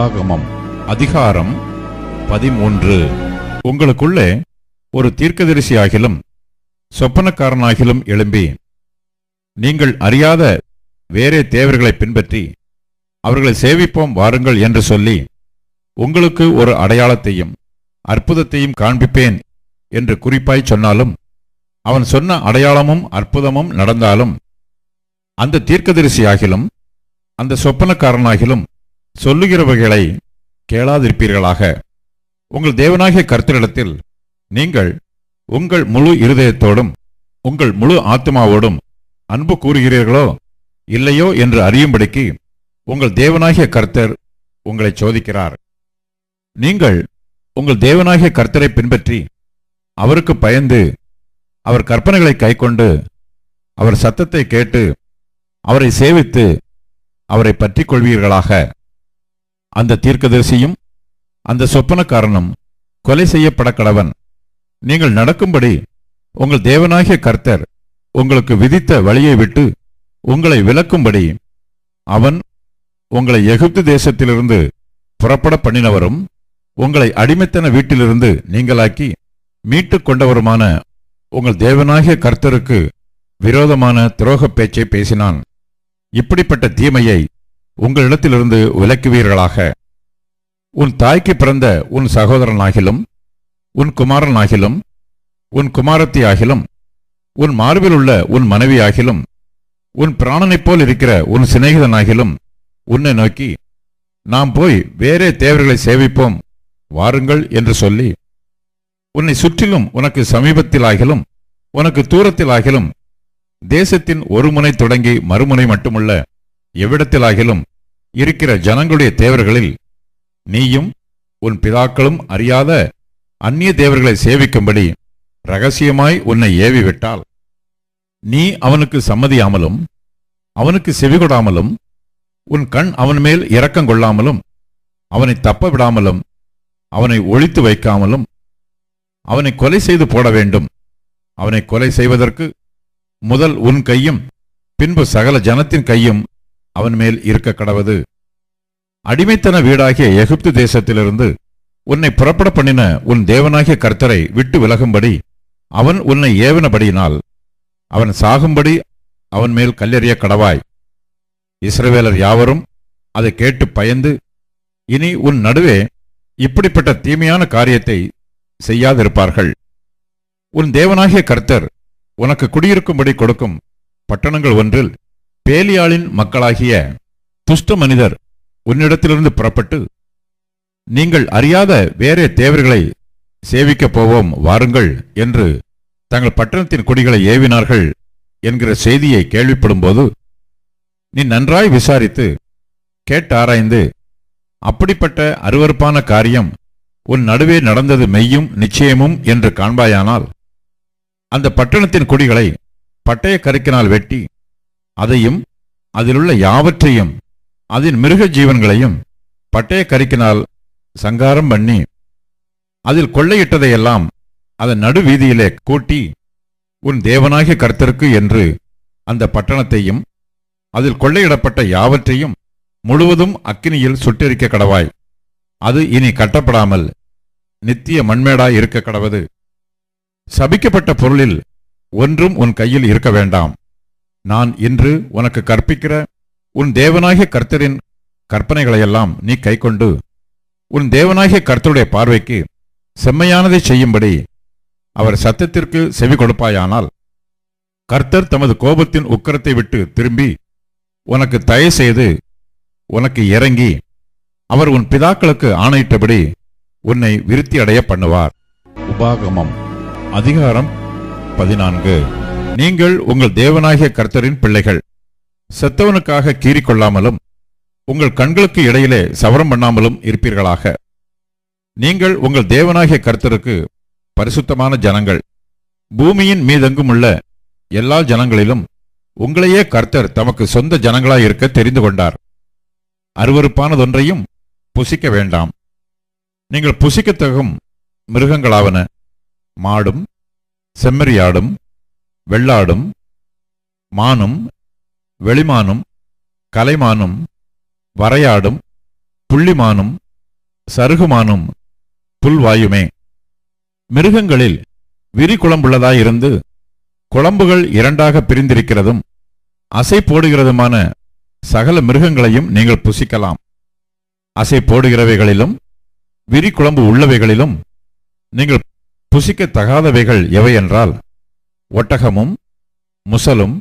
உபாகமம் அதிகாரம் பதிமூன்று. உங்களுக்குள்ளே ஒரு தீர்க்கதரிசியாகிலும் சொப்பனக்காரனாகிலும் எழும்பி நீங்கள் அறியாத வேறே தேவர்களை பின்பற்றி அவர்களை சேவிப்போம் வாருங்கள் என்று சொல்லி உங்களுக்கு ஒரு அடையாளத்தையும் அற்புதத்தையும் காண்பிப்பேன் என்று குறிப்பாய் சொன்னாலும் அவன் சொன்ன அடையாளமும் அற்புதமும் நடந்தாலும் அந்த தீர்க்கதரிசியாகிலும் அந்த சொப்பனக்காரனாகிலும் சொல்லுகிறவைகளை கேளாதிருப்பீர்களாக. உங்கள் தேவனாகிய கர்த்தரிடத்தில் நீங்கள் உங்கள் முழு இருதயத்தோடும் உங்கள் முழு ஆத்மாவோடும் அன்பு கூறுகிறீர்களோ இல்லையோ என்று அறியும்படிக்கு உங்கள் தேவனாகிய கர்த்தர் உங்களை சோதிக்கிறார். நீங்கள் உங்கள் தேவனாகிய கர்த்தரை பின்பற்றி அவருக்கு பயந்து அவர் கற்பனைகளை கைக்கொண்டு அவர் சத்தத்தை கேட்டு அவரை சேவித்து அவரை பற்றிக் கொள்வீர்களாக. அந்த தீர்க்கதரிசியும் அந்த சொப்பனக்காரனும் கொலை செய்யப்பட கடவன் நீங்கள் நடக்கும்படி உங்கள் தேவனாகிய கர்த்தர் உங்களுக்கு விதித்த வழியை விட்டு உங்களை விலக்கும்படி அவன் உங்களை எகிப்து தேசத்திலிருந்து புறப்பட பண்ணினவரும் உங்களை அடிமைத்தன வீட்டிலிருந்து நீங்களாக்கி மீட்டுக் கொண்டவருமான உங்கள் தேவனாகிய கர்த்தருக்கு விரோதமான துரோகப் பேச்சை பேசினான். இப்படிப்பட்ட தீமையை உங்களிடத்திலிருந்து விலக்குவீர்களாக. உன் தாய்க்கு பிறந்த உன் சகோதரனாகிலும் உன் குமாரனாகிலும் உன் குமாரத்தியாகிலும் உன் மார்பில் உள்ள உன் மனைவியாகிலும் உன் பிராணனைப் போல் இருக்கிற உன் சிநேகிதனாகிலும் உன்னை நோக்கி நாம் போய் வேறே தேவர்களை சேவிப்போம் வாருங்கள் என்று சொல்லி உன்னை சுற்றிலும் உனக்கு சமீபத்திலாகிலும் உனக்கு தூரத்திலாகிலும் தேசத்தின் ஒரு முனை தொடங்கி மறுமுனை மட்டுமுள்ள எவ்விடத்திலாகிலும் இருக்கிற ஜனங்களுடைய தேவர்களில் நீயும் உன் பிதாக்களும் அறியாத அந்நிய தேவர்களை சேவிக்கும்படி ரகசியமாய் உன்னை ஏவிவிட்டால் நீ அவனுக்கு சம்மதியாமலும் அவனுக்கு செவிகொடாமலும் உன் கண் அவன் மேல் இரக்கம் கொள்ளாமலும் அவனை தப்ப விடாமலும் அவனை ஒழித்து வைக்காமலும் அவனை கொலை செய்து போட வேண்டும். அவனை கொலை செய்வதற்கு முதல் உன் கையும் பின்பு சகல ஜனத்தின் கையும் அவன் மேல் இருக்க கடவது. அடிமைத்தன வீடாகிய எகிப்து தேசத்திலிருந்து உன்னை புறப்பட பண்ணின உன் தேவனாகிய கர்த்தரை விட்டு விலகும்படி அவன் உன்னை ஏவினபடியினால் அவன் சாகும்படி அவன் மேல் கல்லெறிய கடவாய். இஸ்ரவேலர் யாவரும் அதை கேட்டு பயந்து இனி உன் நடுவே இப்படிப்பட்ட தீமையான காரியத்தை செய்யாதிருப்பார்கள். உன் தேவனாகிய கர்த்தர் உனக்கு குடியிருக்கும்படி கொடுக்கும் பட்டணங்கள் ஒன்றில் பேலியாளின் மக்களாகிய துஷ்ட மனிதர் உன்னிடத்திலிருந்து புறப்பட்டு நீங்கள் அறியாத வேறே தேவர்களை சேவிக்கப் போவோம் வாருங்கள் என்று தங்கள் பட்டணத்தின் குடிகளை ஏவினார்கள் என்கிற செய்தியை கேள்விப்படும்போது நீ நன்றாய் விசாரித்து கேட்டாராய்ந்து அப்படிப்பட்ட அருவருப்பான காரியம் உன் நடுவே நடந்தது மெய்யும் நிச்சயமும் என்று காண்பாயானால் அந்த பட்டணத்தின் குடிகளை பட்டய கருக்கினால் வெட்டி அதையும் அதிலுள்ள யாவற்றையும் அதன் மிருக ஜீவன்களையும் பட்டய கறிக்கினால் சங்காரம் பண்ணி அதில் கொள்ளையிட்டதையெல்லாம் அதன் நடுவீதியிலே கூட்டி உன் தேவனாகிய கர்த்தருக்கு என்று அந்த பட்டணத்தையும் அதில் கொள்ளையிடப்பட்ட யாவற்றையும் முழுவதும் அக்கினியில் சுட்டெரிக்க கடவாய். அது இனி கட்டப்படாமல் நித்திய மண்மேடாய் இருக்க கடவது. சபிக்கப்பட்ட பொருளில் ஒன்றும் உன் கையில் இருக்க வேண்டாம். நான் இன்று உனக்கு கற்பிக்கிற உன் தேவனாகிய கர்த்தரின் கற்பனைகளையெல்லாம் நீ கைக்கொண்டு உன் தேவனாகிய கர்த்தருடைய பார்வைக்கு செம்மையானதை செய்யும்படி அவர் சத்தத்திற்கு செவி கொடுப்பாயானால் கர்த்தர் தமது கோபத்தின் உக்கரத்தை விட்டு திரும்பி உனக்கு தயவு செய்து உனக்கு இறங்கி அவர் உன் பிதாக்களுக்கு ஆணையிட்டபடி உன்னை விருத்தி அடைய பண்ணுவார். உபாகமம் அதிகாரம் பதினான்கு. நீங்கள் உங்கள் தேவனாகிய கர்த்தரின் பிள்ளைகள். செத்தவனுக்காக கீறிக்கொள்ளாமலும் உங்கள் கண்களுக்கு இடையிலே சவரம் பண்ணாமலும் இருப்பீர்களாக. நீங்கள் உங்கள் தேவனாகிய கர்த்தருக்கு பரிசுத்தமான ஜனங்கள். பூமியின் மீதெங்கும் உள்ள எல்லா ஜனங்களிலும் உங்களையே கர்த்தர் தமக்கு சொந்த ஜனங்களாய் இருக்க தெரிந்து கொண்டார். அருவருப்பானதொன்றையும் புசிக்க வேண்டாம். நீங்கள் புசிக்கத்தகும் மிருகங்களாவன மாடும் செம்மறியாடும் வெள்ளாடும் மானும் வெளிமானும் கலைமானும் வரையாடும் புள்ளிமானும் சருகுமானும் புல்வாயுமே. மிருகங்களில் விரி குழம்புள்ளதாயிருந்து குழம்புகள் இரண்டாக பிரிந்திருக்கிறதும் அசை போடுகிறதுமான சகல மிருகங்களையும் நீங்கள் புசிக்கலாம். அசை போடுகிறவைகளிலும் விரி குழம்பு உள்ளவைகளிலும் நீங்கள் புசிக்கத் தகாதவைகள் எவை என்றால் ஒட்டகமும் முசலும்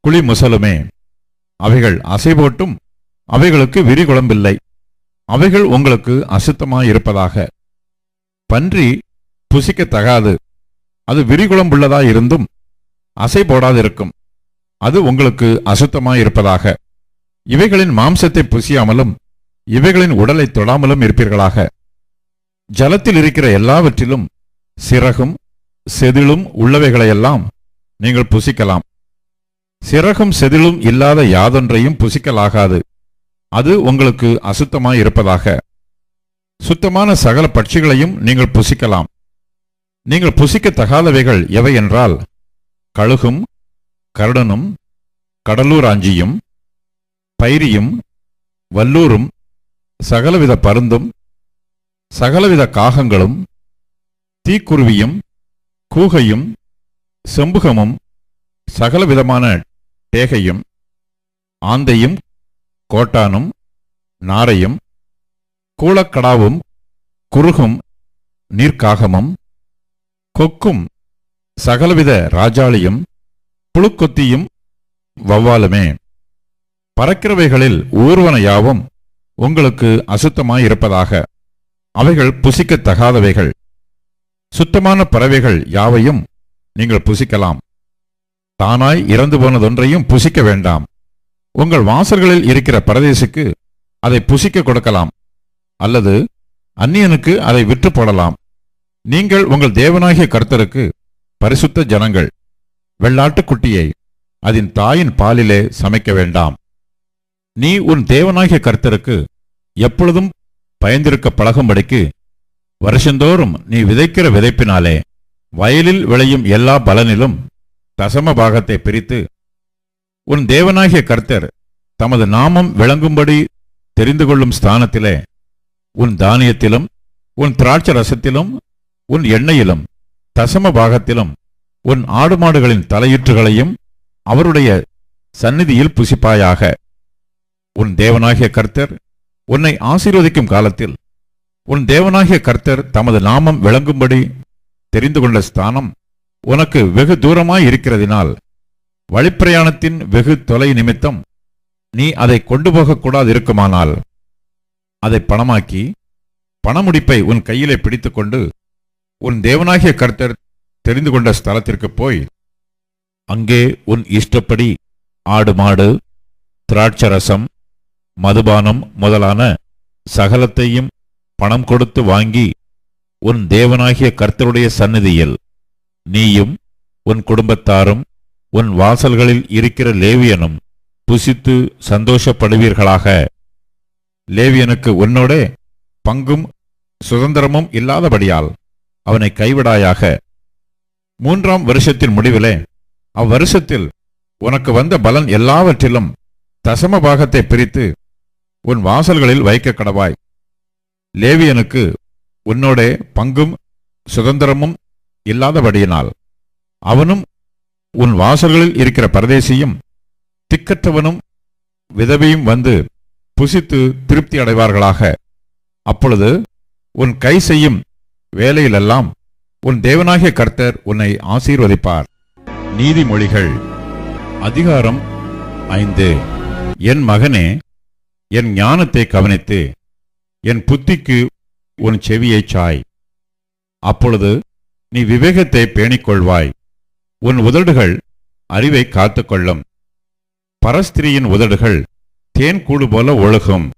குழி முசலுமே. அவைகள் அசை போட்டும் அவைகளுக்கு விரிகுழம்பில்லை அவைகள் உங்களுக்கு அசுத்தமாயிருப்பதாக. பன்றி புசிக்கத்தகாது அது விரிகுழம்புள்ளதாயிருந்தும் அசை போடாதிருக்கும். அது உங்களுக்கு அசுத்தமாயிருப்பதாக. இவைகளின் மாம்சத்தை புசியாமலும் இவைகளின் உடலை தொடாமலும் இருப்பீர்களாக. ஜலத்தில் இருக்கிற எல்லாவற்றிலும் சிறகும் செதிலும் உள்ளவைகளையெல்லாம் நீங்கள் புசிக்கலாம். சிறகும் செதிலும் இல்லாத யாதொன்றையும் புசிக்கலாகாது. அது உங்களுக்கு அசுத்தமாயிருப்பதாக. சுத்தமான சகல பட்சிகளையும் நீங்கள் புசிக்கலாம். நீங்கள் புசிக்கத்தகாதவைகள் எவை என்றால் கழுகும் கருடனும் கடலூராஞ்சியும் பைரியும் வல்லூரும் சகலவித பருந்தும் சகலவித காகங்களும் தீக்குருவியும் கூகையும் செம்புகமும் சகலவிதமான டேகையும் ஆந்தையும் கோட்டானும் நாரையும் கூளக்கடாவும் குறுகும் நீர்க்காகமும் கொக்கும் சகலவித ராஜாளியும் புழுக்கொத்தியும் வௌவாலுமே. பறக்கிறவைகளில் ஊர்வன யாவும் உங்களுக்கு அசுத்தமாயிருப்பதாக. அவைகள் புசிக்கத் தகாதவைகள் சுத்தமான பறவைகள் யாவையும் நீங்கள் புசிக்கலாம். தானாய் இறந்து போனதொன்றையும் புசிக்க வேண்டாம். உங்கள் வாசல்களில் இருக்கிற பரதேசுக்கு அதை புசிக்க கொடுக்கலாம். அல்லது அந்நியனுக்கு அதை விற்று போடலாம். நீங்கள் உங்கள் தேவனாகிய கர்த்தருக்கு பரிசுத்த ஜனங்கள். வெள்ளாட்டுக்குட்டியை அதன் தாயின் பாலிலே சமைக்க வேண்டாம். நீ உன் தேவனாகிய கர்த்தருக்கு எப்பொழுதும் பயந்திருக்க பழகும்படிக்கு வருஷந்தோறும் நீ விதைக்கிற விதைப்பினாலே வயலில் விளையும் எல்லா பலனிலும் தசம பாகத்தை பிரித்து உன் தேவனாகிய கர்த்தர் தமது நாமம் விளங்கும்படி தெரிந்து கொள்ளும் ஸ்தானத்திலே உன் தானியத்திலும் உன் திராட்ச ரசத்திலும் உன் எண்ணெயிலும் தசம பாகத்திலும் உன் ஆடு மாடுகளின் தலையீற்றுகளையும் அவருடைய சந்நிதியில் புசிப்பாயாக. உன் தேவனாகிய கர்த்தர் உன்னை ஆசீர்வதிக்கும் காலத்தில் உன் தேவனாகிய கர்த்தர் தமது நாமம் விளங்கும்படி தெரிந்து கொண்ட ஸ்தானம் உனக்கு வெகு தூரமாய் இருக்கிறதினால் வழிப்பிரயாணத்தின் வெகு தொலை நிமித்தம் நீ அதை கொண்டு போகக்கூடாது இருக்குமானால் அதை பணமாக்கி பணமுடிப்பை உன் கையிலே பிடித்துக்கொண்டு உன் தேவனாகிய கர்த்தர் தெரிந்து கொண்ட ஸ்தலத்திற்கு போய் அங்கே உன் இஷ்டப்படி ஆடு மாடு திராட்சரசம் மதுபானம் முதலான சகலத்தையும் பணம் கொடுத்து வாங்கி உன் தேவனாகிய கர்த்தருடைய சந்நிதியில் நீயும் உன் குடும்பத்தாரும் உன் வாசல்களில் இருக்கிற லேவியனும் புசித்து சந்தோஷப்படுவீர்களாக. லேவியனுக்கு உன்னோடே பங்கும் சுதந்திரமும் இல்லாதபடியால் அவனை கைவிடாயாக. மூன்றாம் வருஷத்தின் முடிவிலே அவ்வருஷத்தில் உனக்கு வந்த பலன் எல்லாவற்றிலும் தசம பாகத்தை பிரித்து உன் வாசல்களில் வைக்க கடவாய் லேவியனுக்கு உன்னோட பங்கும் சுதந்திரமும் இல்லாதபடியினால் அவனும் உன் வாசல்களில் இருக்கிற பரதேசியும் திக்கற்றவனும் விதவையும் வந்து புசித்து திருப்தி அடைவார்களாக. அப்பொழுது உன் கை செய்யும் வேலையிலெல்லாம் உன் தேவனாகிய கர்த்தர் உன்னை ஆசீர்வதிப்பார். நீதிமொழிகள் அதிகாரம் ஐந்து. என் மகனே என் ஞானத்தை கவனித்து. என் புத்திக்கு உன் செவியைச் சாய். அப்பொழுது நீ விவேகத்தை பேணிக்கொள்வாய். உன் உதடுகள் அறிவை காத்துக்கொள்ளும். பரஸ்திரியின் உதடுகள் தேன் கூடு போல ஒழுகும்.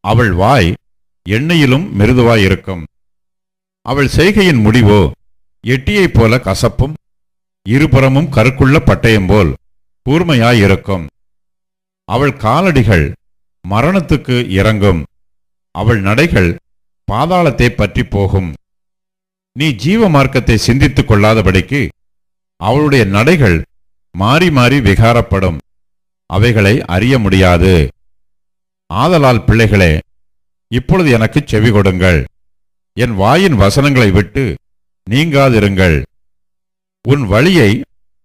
அவள் வாய் எண்ணெயிலும் மிருதுவாயிருக்கும். அவள் செய்கையின் முடிவோ எட்டியைப் போல கசப்பும் இருபுறமும் கருக்குள்ள பட்டயம் போல் கூர்மையாயிருக்கும். அவள் காலடிகள் மரணத்துக்கு இறங்கும். அவள் நடைகள் பாதாளத்தை பற்றி போகும். நீ ஜீவ மார்க்கத்தை சிந்தித்துக் கொள்ளாதபடிக்கு அவளுடைய நடைகள் மாறி மாறி விகாரப்படும். அவைகளை அறிய முடியாது. ஆதலால் பிள்ளைகளே இப்பொழுது எனக்கு செவி கொடுங்கள். என் வாயின் வசனங்களை விட்டு நீங்காதிருங்கள். உன் வழியை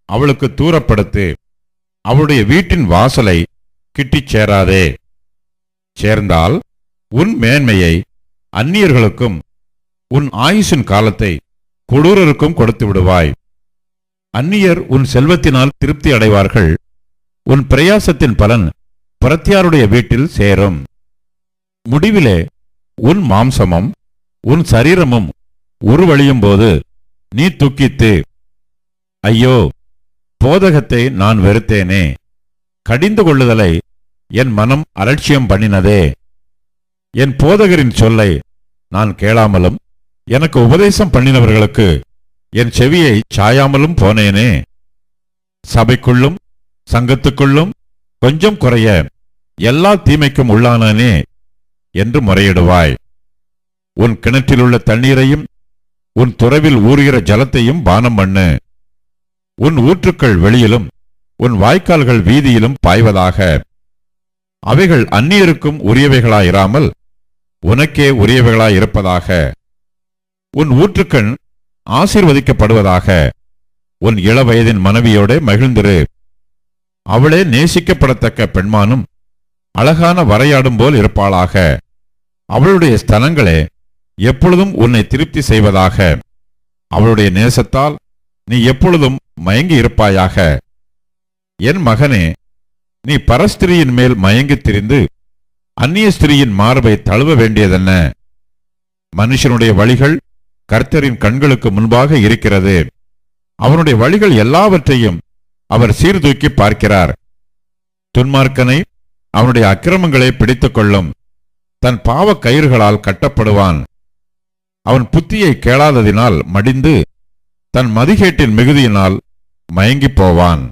அவளுக்கு தூரப்படுத்து. அவளுடைய வீட்டின் வாசலை கிட்டிச் சேராதே. சேர்ந்தால் உன் மேன்மையை அந்நியர்களுக்கும் உன் ஆயுஷின் காலத்தை கொடூரருக்கும் கொடுத்து விடுவாய். அந்நியர் உன் செல்வத்தினால் திருப்தி அடைவார்கள். உன் பிரயாசத்தின் பலன் பிரத்தியாருடைய வீட்டில் சேரும். முடிவிலே உன் மாம்சமும் உன் சரீரமும் உருவழியும் போது நீ துக்கித்து ஐயோ போதகத்தை நான் வெறுத்தேனே. கடிந்து கொள்ளுதலை என் மனம் அலட்சியம் பண்ணினதே. என் போதகரின் சொல்லை நான் கேளாமலும் எனக்கு உபதேசம் பண்ணினவர்களுக்கு என் செவியை சாயாமலும் போனேனே. சபைக்குள்ளும் சங்கத்துக்குள்ளும் கொஞ்சம் குறைய எல்லா தீமைக்கும் உள்ளானானே என்று முறையிடுவாய். உன் கிணற்றிலுள்ள தண்ணீரையும் உன் துறவில் ஊறுகிற ஜலத்தையும் பானம் பண்ணு. உன் ஊற்றுக்கள் வெளியிலும் உன் வாய்க்கால்கள் வீதியிலும் பாய்வதாக. அவைகள் அந்நியருக்கும் உரியவைகளாயிராமல் உனக்கே உரியவைகளாயிருப்பதாக உன் ஊற்றுக்கண் ஆசீர்வதிக்கப்படுவதாக. உன் இளவயதின் மனைவியோட மகிழ்ந்திரு. அவளே நேசிக்கப்படத்தக்க பெண்மானும் அழகான வரையாடும் போல் இருப்பாளாக. அவளுடைய ஸ்தலங்களே எப்பொழுதும் உன்னை திருப்தி செய்வதாக. அவளுடைய நேசத்தால் நீ எப்பொழுதும் மயங்கி இருப்பாயாக. என் மகனே நீ பரஸ்திரியின் மேல் மயங்கித் திரிந்து அந்நிய ஸ்திரியின் மார்பை தழுவ வேண்டியதென்ன? மனுஷனுடைய வழிகள் கர்த்தரின் கண்களுக்கு முன்பாக இருக்கிறது. அவனுடைய வழிகள் எல்லாவற்றையும் அவர் சீர்தூக்கி பார்க்கிறார். துன்மார்க்கனை அவனுடைய அக்கிரமங்களை பிடித்துக் கொள்ளும். தன் பாவக் கயிறுகளால் கட்டப்படுவான். அவன் புத்தியை கேளாததினால் மடிந்து தன் மதிகேட்டின் மிகுதியினால் மயங்கிப் போவான்.